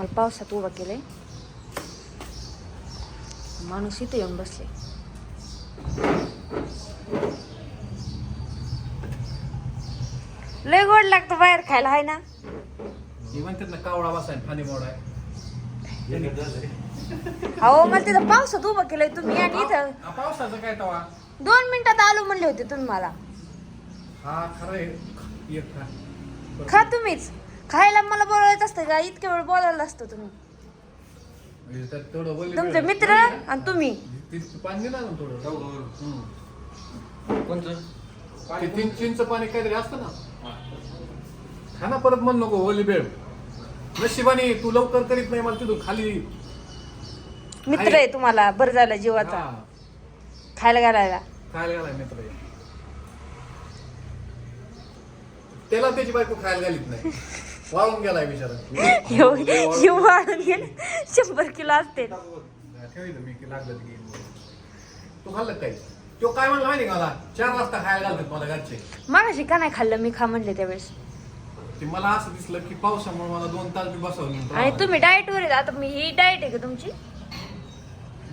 मला पावसात उभा केलंय. माणूस इथे येऊन बसले. लय गोड लागतं बाहेर खायला हाय ना? ही म्हणतात ना कावळा बसाय खाली मोड आहे. अहो मला तिथं पावसात उभं केलंय तुम्ही आणि इथं. पावसाचं काय तवा? दोन मिनिटात आलो म्हणले होते तुम्ही मला. हा खरं आहे. एक खा. बरं. खा तुम्हीच. खायला मला बोलायचं असतं का? इतक्या वेळ बोलायला असतं तुम्ही. म्हणजे तुमचे. मित्र आणि तुम्ही. ती- पाणी दिलं ना थोडं. हम्म. कोणतं ते तीन चिंच पाणी काहीतरी असतं ना. खा ना परत म्हण नको ओली बेळ. नशिबाने तू लवकर करीत नाही मला तिथून खाली मित्र आहे तुम्हाला बरं झालं जीवाचा. हा, खायला घालायला. खायला घालाय मित्र. त्याला त्याची बायको खायला घालीत नाही. वाळून गेलाय बिचारा. वाढून गेले. शंभर किलो असते. ठेवील मी की लागलं म्हणून. तू खाल्लं काय तो काय म्हणला माहिती का मला? चार वाजता खायला घालतात मला घरचे. मागाशी का नाही खाल्लं? मी खा म्हणले त्यावेळेस. ते मला असं दिसलं की पावसामुळे मला दोन तास बी बसवलं आणि तुम्ही डाएट वर आहेत आता मी ही डाएट आहे का तुमची?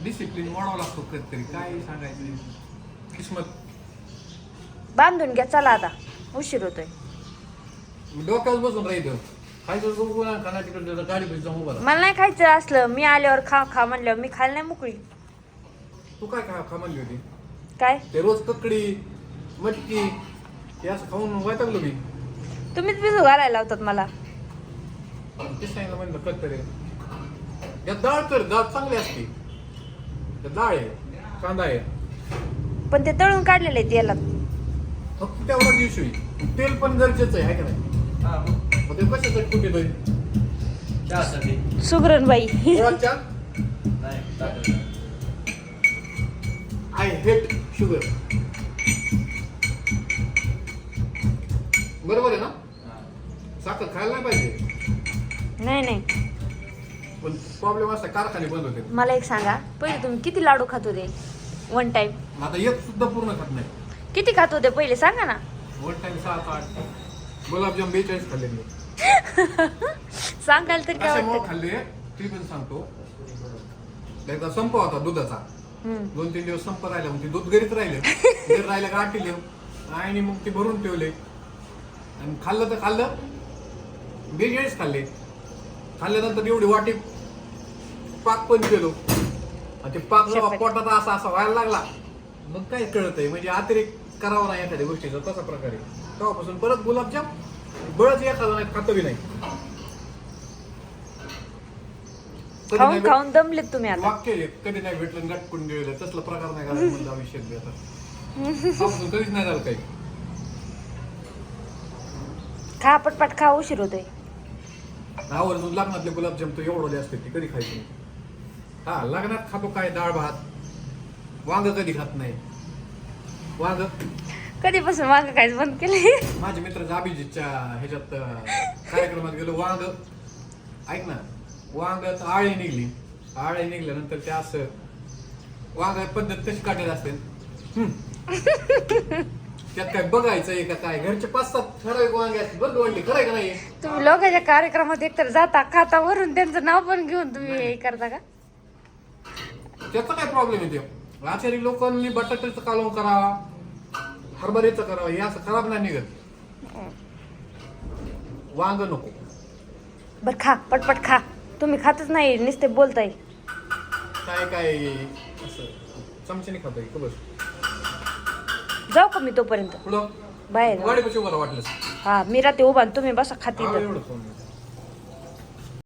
डिसिप्लिन वाढवावं लागतो कधीतरी. काय सांगायचं? किस्मत. बांधून घ्या. चला आता. उशीर होतोय. डोक्यावर बसून राहिलं. खायचं बघू ना खाना तिकडे गाडी पैसे जाऊन उभा राहा. मला नाही खायचं असलं. मी आल्यावर खा खा म्हणल्यावर मी खायला नाही मोकळी. तू काय खा खा म्हणली होती? काय? ते रोज ककडी मटकी हे असं खाऊन वैतागलो मी. तुम्हीच बिजू घालायला लावतात मला. ते सांगितलं म्हणलं कट या डाळ कर डाळ चांगली असते. त्या डाळ आहे कांदा आहे. पण ते तळून काढलेले आहेत याला फक्त तेवढा दिवशी. तेल पण गरजेचं आहे हाय का नाही? मग ते कशासाठी कुठे येतोय चहासाठी सुगरणबाई. गुळाच्या नाही टाकायचं. I hate sugar. बरोबर आहे ना? हा. साखर खायला नाही पाहिजे. नाही नाही. पण प्रॉब्लेम असा कारखाने बंद होते. मला एक सांगा पहिले तुम्ही किती लाडू खात होते? वन टाइम आता एक सुद्धा पूर्ण खात नाही. किती खात होते पहिले? सांगा ना. वन टाइम सात आठ. गुलाबजाम बेचाळीस खाल्ले मी. सांगाल तर काय कशामुळे वाटतं? खाल्ले ते पण सांगतो. एकदा संप होता दुधाचा. हम्म. दोन तीन दिवस संप राहिला मग ते दूध घरीच राहिले. घरी राहिलं का आटिले? आणि मग ते भरून ठेवले. आणि खाल्लं तर खाल्लं. बेचाळीस खाल्ले. खाल्ल्यानंतर एवढी वाटी पाक पण केलो. आणि ते पाक जेव्हा शपथ. पोटात असा असा व्हायला लागला मग काय कळत आहे म्हणजे अतिरेक करावा नाही एखाद्या गोष्टीचा तसा प्रकारे. तेव्हापासून परत गुलाबजाम बळच एखादा नाही खातं बी नाही. कधी खाऊन भेट- खाऊन दमलेत तुम्ही आता. वाक्य आहे, कधी नाही भेटलं गटकून गेलं तसला प्रकार नाही करायचा म्हणजे आयुष्यात बी आता तेव्हापासून कधीच नाही झालं काही. खा पटपट खा उशीर होतोय. आवर्जून लग्नातले गुलाबजाम तर एवढे असते ती कधी खायची हा लग्नात खातो काय डाळ भात. वांग कधी खात नाही. वांग? कधीपासून मागं काहीच बंद केले माझे मित्र अभिजितच्या ह्याच्यात अं, कार्यक्रमात गेलो वांग. ऐक ना वांगात आळे निघली. आळे निघल्यानंतर ते असं वांग पद्धत कशी काढायला असते. हम्म. त्यात काय बघायचं आहे का काय? घरचे पाच सात ठराविक वांगे असतात बरं वाटली? खरंय का नाही? तुम्ही लोकांच्या कार्यक्रमात एकतर जाता खाता वरून त्यांचं नाव पण घेऊन तुम्ही हे करता का? त्याचा काय प्रॉब्लेम येते आचारी लोकांनी बटाट्याचं कालवण करावा. हरभऱ्याचं करावं हे असं खराब नाही निघत. वांग नको. बर खा पटपट खा. तुम्ही खातच नाही नुसते बोलताय. काय काय असं. चमच्याने खातोय का बस. जाऊ का मी तोपर्यंत? पुढं बाहेर. गाडी कशी उभा वाटलं हा मी राहते उभा आणि तुम्ही बसा खाते